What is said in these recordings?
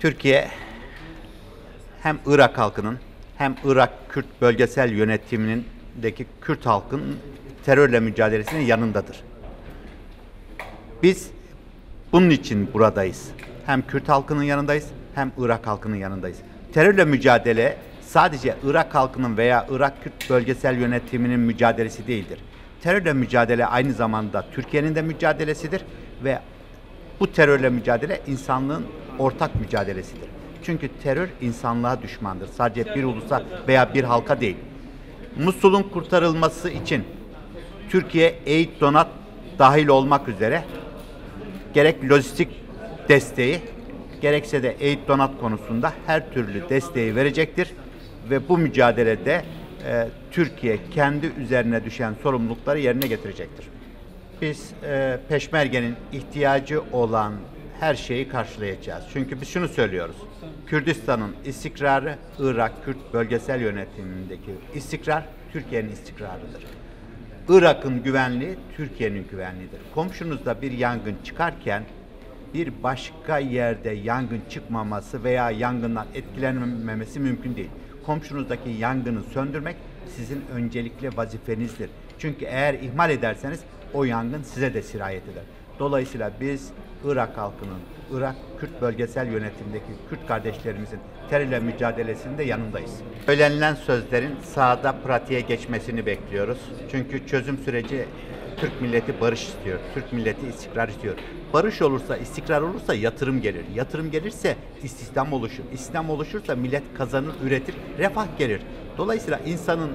Türkiye hem Irak halkının hem Irak Kürt bölgesel yönetimindeki Kürt halkın terörle mücadelesinin yanındadır. Biz bunun için buradayız. Hem Kürt halkının yanındayız hem Irak halkının yanındayız. Terörle mücadele sadece Irak halkının veya Irak Kürt bölgesel yönetiminin mücadelesi değildir. Terörle mücadele aynı zamanda Türkiye'nin de mücadelesidir ve bu terörle mücadele insanlığın ortak mücadelesidir. Çünkü terör insanlığa düşmandır. Sadece bir ulusa veya bir halka değil. Musul'un kurtarılması için Türkiye eğit donat dahil olmak üzere gerek lojistik desteği gerekse de eğit donat konusunda her türlü desteği verecektir ve bu mücadelede e, Türkiye kendi üzerine düşen sorumlulukları yerine getirecektir. Biz e, Peşmerge'nin ihtiyacı olan her şeyi karşılayacağız. Çünkü biz şunu söylüyoruz. Kürdistan'ın istikrarı Irak Kürt bölgesel yönetimindeki istikrar Türkiye'nin istikrarıdır. Irak'ın güvenliği Türkiye'nin güvenliğidir. Komşunuzda bir yangın çıkarken bir başka yerde yangın çıkmaması veya yangından etkilenmemesi mümkün değil. Komşunuzdaki yangını söndürmek sizin öncelikli vazifenizdir. Çünkü eğer ihmal ederseniz o yangın size de sirayet eder. Dolayısıyla biz Irak halkının, Irak Kürt bölgesel yönetimdeki Kürt kardeşlerimizin terörle mücadelesinde yanındayız. Söylenilen sözlerin sahada pratiğe geçmesini bekliyoruz. Çünkü çözüm süreci Türk milleti barış istiyor. Türk milleti istikrar istiyor. Barış olursa, istikrar olursa yatırım gelir. Yatırım gelirse istihdam oluşur. İstihdam oluşursa millet kazanır, üretir, refah gelir. Dolayısıyla insanın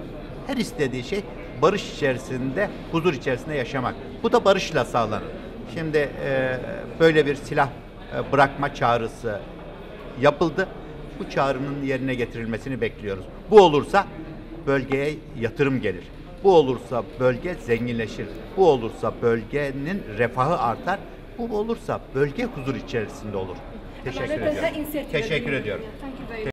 her istediği şey barış içerisinde, huzur içerisinde yaşamak. Bu da barışla sağlanır. Şimdi e, böyle bir silah e, bırakma çağrısı yapıldı. Bu çağrının yerine getirilmesini bekliyoruz. Bu olursa bölgeye yatırım gelir. Bu olursa bölge zenginleşir. Bu olursa bölgenin refahı artar. Bu olursa bölge huzur içerisinde olur. Teşekkür ediyorum. Teşekkür ediyorum.